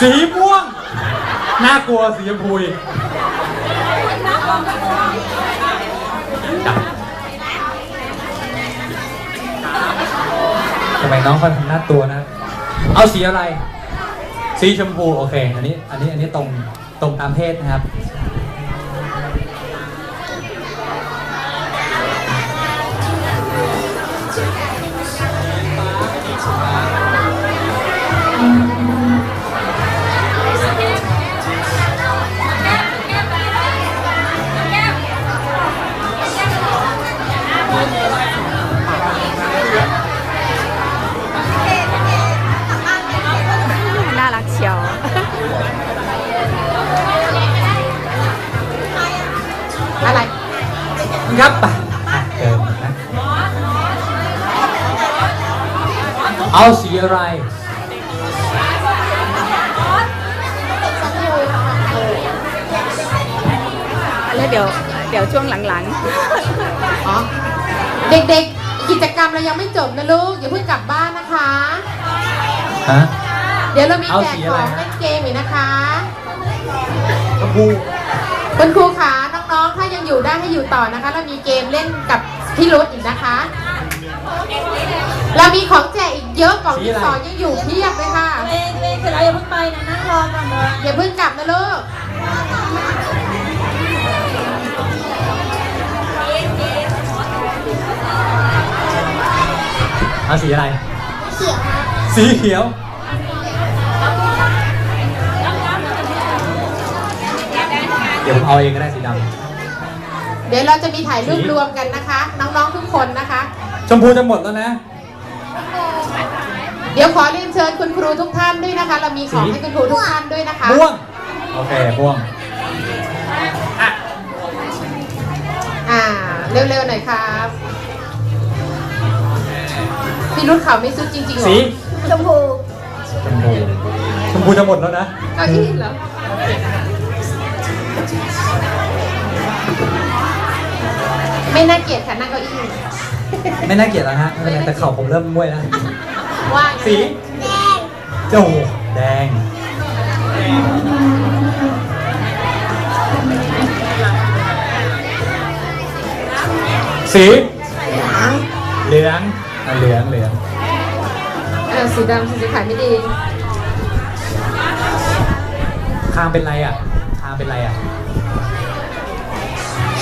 สีม่วง น่ากลัวสีชมพูทำไมน้องเขาทำหน้าตัวนะ เอาสีอะไร สีชมพู โอเค อันนี้ อันนี้ อันนี้ตรง ตรงตามเพศนะครับ ครับไปอะเดินนะเอาสีอะไรแล้วเดี๋ยวเดี๋ยวช่วงหลังอ๋อเด็กๆ กิจกรรมเรายังไม่จบนะลูก อย่าเพิ่งกลับบ้านนะคะ ฮะ เดี๋ยวเรามีเอาแจกสีขอะไรองฮะเล่นเกมอีกนะคะชมพูคุณครูขา น้องๆ ถ้ายังอยู่ได้ให้อยู่ต่อนะคะ เรามีเกมเล่นกับพี่รุธอีกนะคะ เรามีของแจกอีกเยอะกล่องที่สองยังอยู่เพียบเลยค่ะเองเองเสร็จแล้วอย่าเพิ่งไปนะนั่งรอก่อนเลยอย่าเพิ่งกลับนะลูกเอาสีอะไร สีเขียว ดี๋ยวผมเอาเองก็ได้สีดเดี๋ยวเราจะมีถ่ายรูปสีรวมกันนะคะ น้องๆทุกคนนะคะำชมพูจะหมดแล้วนะ เดี๋ยวขอเรียนเชิญคุณครูทุกท่านด้วยนะคะ เรามีของสีให้คุณครูทุกท่านด้วยนะคะ ม่วง โอเคม่วง อ่า เร็วๆหน่อยครับพี่รุ่นเขาไม่ซุดจริงๆเหรอสีชมพูชมพูชมพูจะหมดแล้วนะ เก้าอี้เหรอ ไม่น่าเกลียดค่ะนั่งเก้าอี้ไม่น่าเกลียดแล้วฮะไม่เป็นไรแต่เข่าผมเริ่มม้วยแล้ว ว่างสีโอ้โหแดง สีเหลืองอะเหลืองเหลืองเออสีดำสีขาวไม่ดี คางเป็นไรอะ คางเป็นไรอะ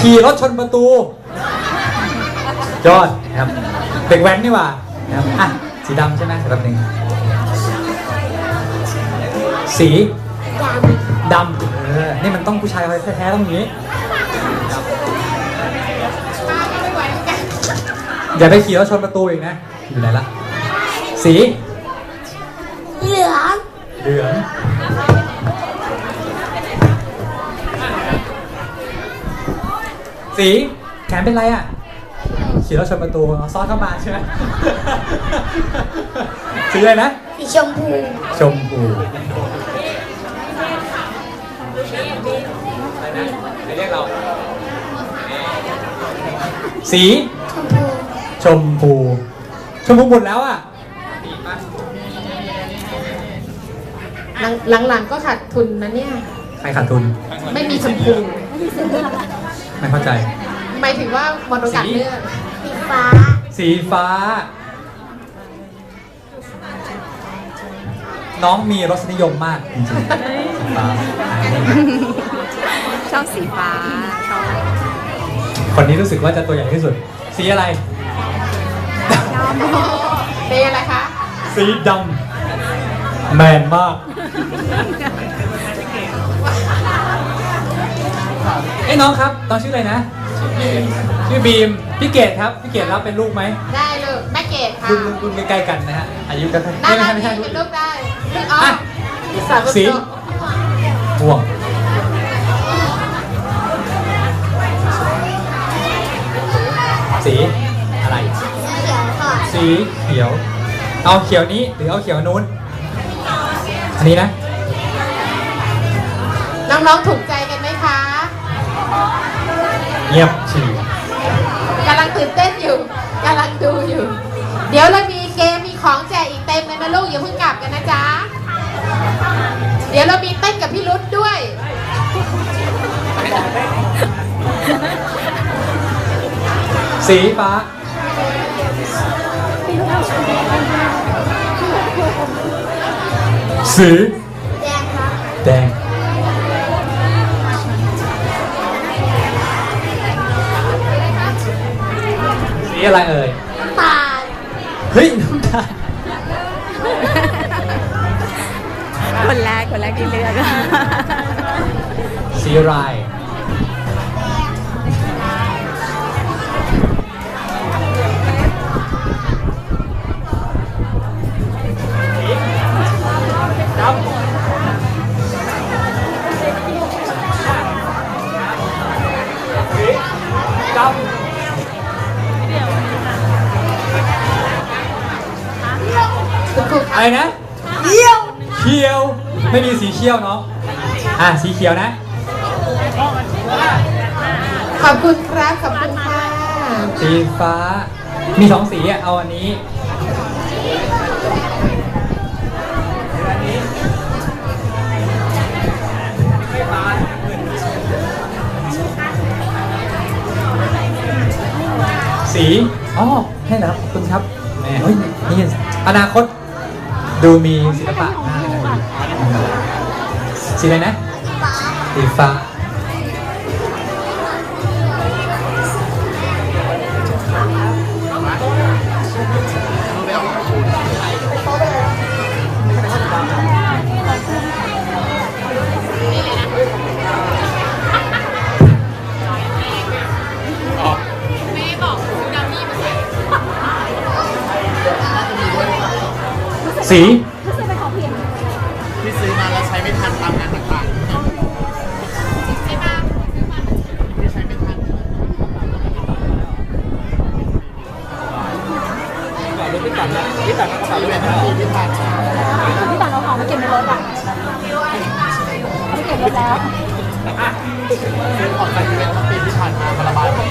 ขี่รถชนประตูยอดนะครับเด็กแว้นนี่หว่านะครับอะสีดำใช่ไหมแป๊บหนึงสีดำเออนี่มันต้องผู้ชายแท้ๆต้องอย่างนี้ อย่าไปขี่รถชนประตูอีกนะ อยู่ไหนละ สี เหลืองเหลือง สีแขนเป็นไรอะขี่รถชนประตูเอาซ้อนเข้ามาใช่ไหมสีอะไรนะสีชมพูชมพูอะไรนะใครเรียกเรา สีชมพูชมพู ชมพูหมดแล้วอะหลังหลังๆก็ขาดทุนนะเนี่ย ใครขาดทุน ไม่มีชมพู ไม่เข้าใจ หมายถึงว่าหมดโอกาสเลือกสีฟ้า สีฟ้า น้องมีรสนิยมมากจริงๆสีฟ้าๆชอบสีฟ้าชอบคนนี้รู้สึกว่าจะตัวใหญ่ที่สุด สีอะไรเป็นอะไรคะ สีดำแมนมาก เอ้ยน้องครับน้องชื่ออะไรนะ ชื่อบีม พี่เกดครับ พี่เกดรับเป็นลูกไหมได้เลยแม่เกดค่ะรุ่นรุ่นรุ่นใกล้ๆกันนะฮะ อายุกันได้ไม่ได้ใช่ไม่ใช่เป็นรุ่นลูกได้อ๋ออะสาวสีม่วง สีอะไร เขียวค่ะสีเขียว เอาเขียวนี้หรือเอาเขียวนู้น อันนี้นะ น้องๆถูกใจกันไหมคะ เงียบฉี่กำลังตื่นเต้นอยู่กำลังดูอยู่ เดี๋ยวเรามีเกมมีของแจกอีกเต็มเลยนะลูกอย่าเพิ่งกลับกันนะจ๊ะ เดี๋ยวเรามีเต้นกับพี่รุธด้วย สีฟ้าสีแดง อะไรเอ่ยตาลเฮ้ยน้ำตาลคนแรกคนแรกที่เลือกสีอะไรคุณ อะไรนะเขียวเขียว ไม่มีสีเขียวเนาะอะสีเขียวนะ ขอบคุณครับ ขอบคุณค่ะสีฟ้า มีสองสีอะเอาอันนี้สี อ๋อ ให้แล้วขอบคุณครับแหมเฮ้ยนี่อนาคต ดูมีศิลปะมากเลยนะสีอะไรนะสีฟ้า สีที่ซื้อมาแล้วใช้ไม่ทันตามงานต่างๆที่ใช้ไม่ทันที่ตัดที่ตัดที่ตัดที่ตัดที่ตัดพี่ตังเอาของมาเก็บในรถอะไม่เก็บรถแล้วซื้อของไปอีเวนต์ทั้งปีที่ผ่านมามาระบายหมด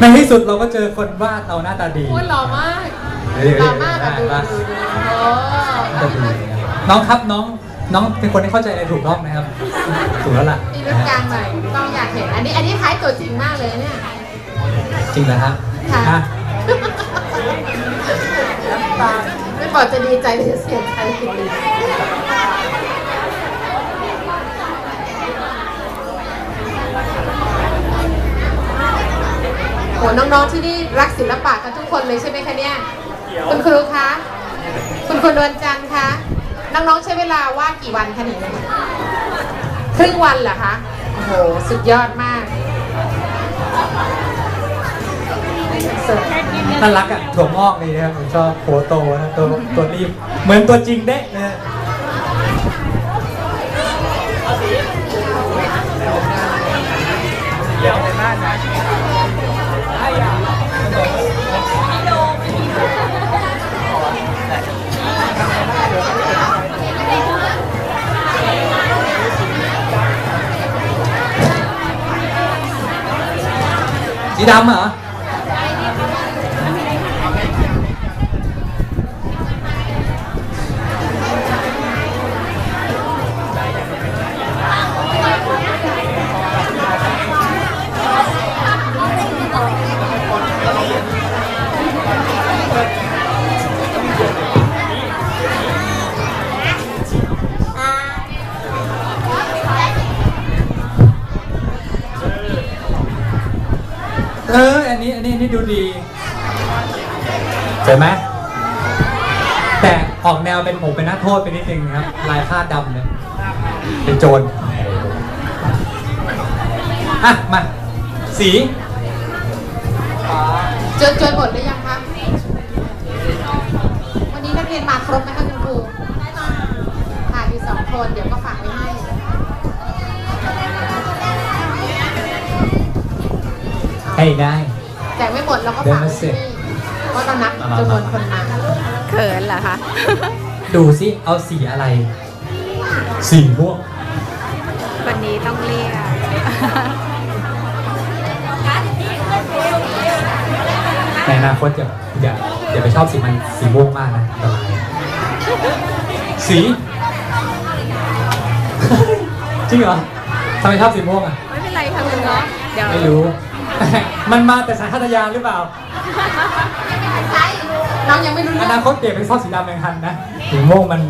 ในที่สุดเราก็เจอคนวาดเราหน้าตาดีโอ้ยหล่อมากเดี๋ยวหล่อมากอะดูดูดูโอ้หน้าตาดีน้องครับน้องน้องเป็นคนที่เข้าใจอะไรถูกต้องนะครับ ถูกแล้วล่ะมีรุ่นกลางหน่อยต้องอยากเห็น อันนี้อันนี้คล้ายตัวจริงมากเลยเนี่ยจริงเหรอฮะค่ะอะไม่บอกจะดีใจหรือจะเสียใจผิดดีโหน้องๆที่นี่รักศิลปะกันทุกคนเลยใช่ไหมคะเนี่ย คุณครูคะ คุณครูนวลจันทร์คะ น้องๆใช้เวลาวาดกี่วันคะเนี่ยครึ่งวันเหรอคะ โอ้โห สุดยอดมากสุดน่ารักอะถั่วงอกนี่นะครับผมชอบโผโตนะตัวตัวรีบ เหมือนตัวจริงเด้นะ ฮะสี เออ อันนี้ อันนี้อันนี้ดูดีเห็นไหม แต่ออกแนวเป็นผมเป็นนักโทษไปนิดนึงครับ ลายคาดดำเนี่ยเป็นโจร อะ มา สี จนจนหมดหรือยังคะ วันนี้นักเรียนมาครบไหมคะคุณครูขาดอยู่สองคน เดี๋ยวก็ ให้ให้ได้แจกไม่หมดเราก็ฝากไว้ที่นี่เพราะเรานับจำนวนคนมาเขินเหรอคะดูสิเอาสีอะไร สีม่วงวันนี้ต้องเรียกในอนาคตอย่าอย่าอย่าไปชอบสีมันสีม่วงมากนะอันตรายสีจริงเหรอทำไมชอบสีม่วงอะไม่เป็นไรค่ะคุณเนาะเดี๋ยวไม่รู้ มันมาแต่สัญชาตญาณหรือเปล่าใช่น้องยังไม่รู้อเรื่องนาคตเปลี่ยนเป็นชอบสีดำยังทันนะสีม่วงมัน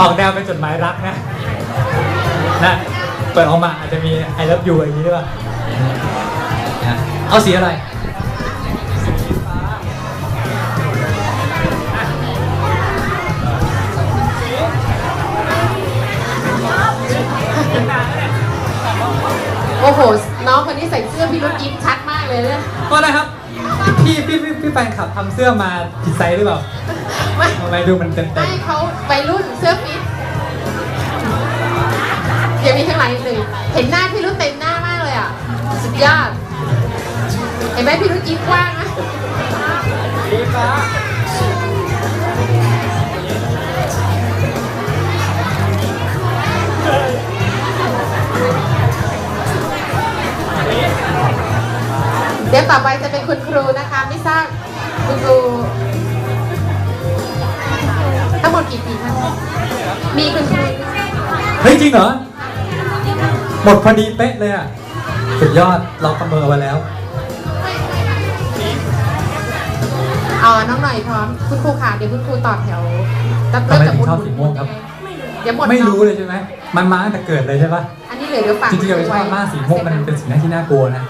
ออกแนวเป็นจดหมายรักนะนะเปิดออกมาอาจจะมี I love you อย่างนี้ด้วยป่ะนะเอาสีอะไรโอ้โห น้องคนนี้ใส่เสื้อพี่รุ่ยิ้มชัดมากเลยเนี่ยก็นะครับ พี่พี่พี่พี่แฟนคลับทำเสื้อมาผิดไซส์หรือเปล่าไม่ ทำไมดูมันเต็มเต็มให้เขาวัยรุ่นเสื้อฟิตยังมีข้างหลังอีกหนึ่งเห็นหน้าพี่รุ่นเต็มหน้ามากเลยอะ สุดยอด เห็นไหมพี่รุ่นยิ้มกว้างนะสีฟ้าเดี๋ยวต่อไปจะเป็นคุณครูนะคะ ไม่ทราบคุณครู กี่ปีคะมีคุณครูเฮ้ยจริงเหรอ หมดพอดีเป๊ะเลยอะ สุดยอดเราประเมินเอาไว้แล้ว อ๋อน้องหน่อยพร้อม คุณครูค่ะเดี๋ยวคุณครูต่อแถวรับทำไมจากถึงชอบสีม่วงครับ เดี๋ยวหมดไม่น้องรู้เลยใช่ไหมมันมาตั้งแต่เกิดเลยใช่ปะอันนี้เหลือเดี๋ยวฝากจริงๆเราไม่ชอบมากสีม่วงมันเป็นสีหน้าที่น่ากลัวนะ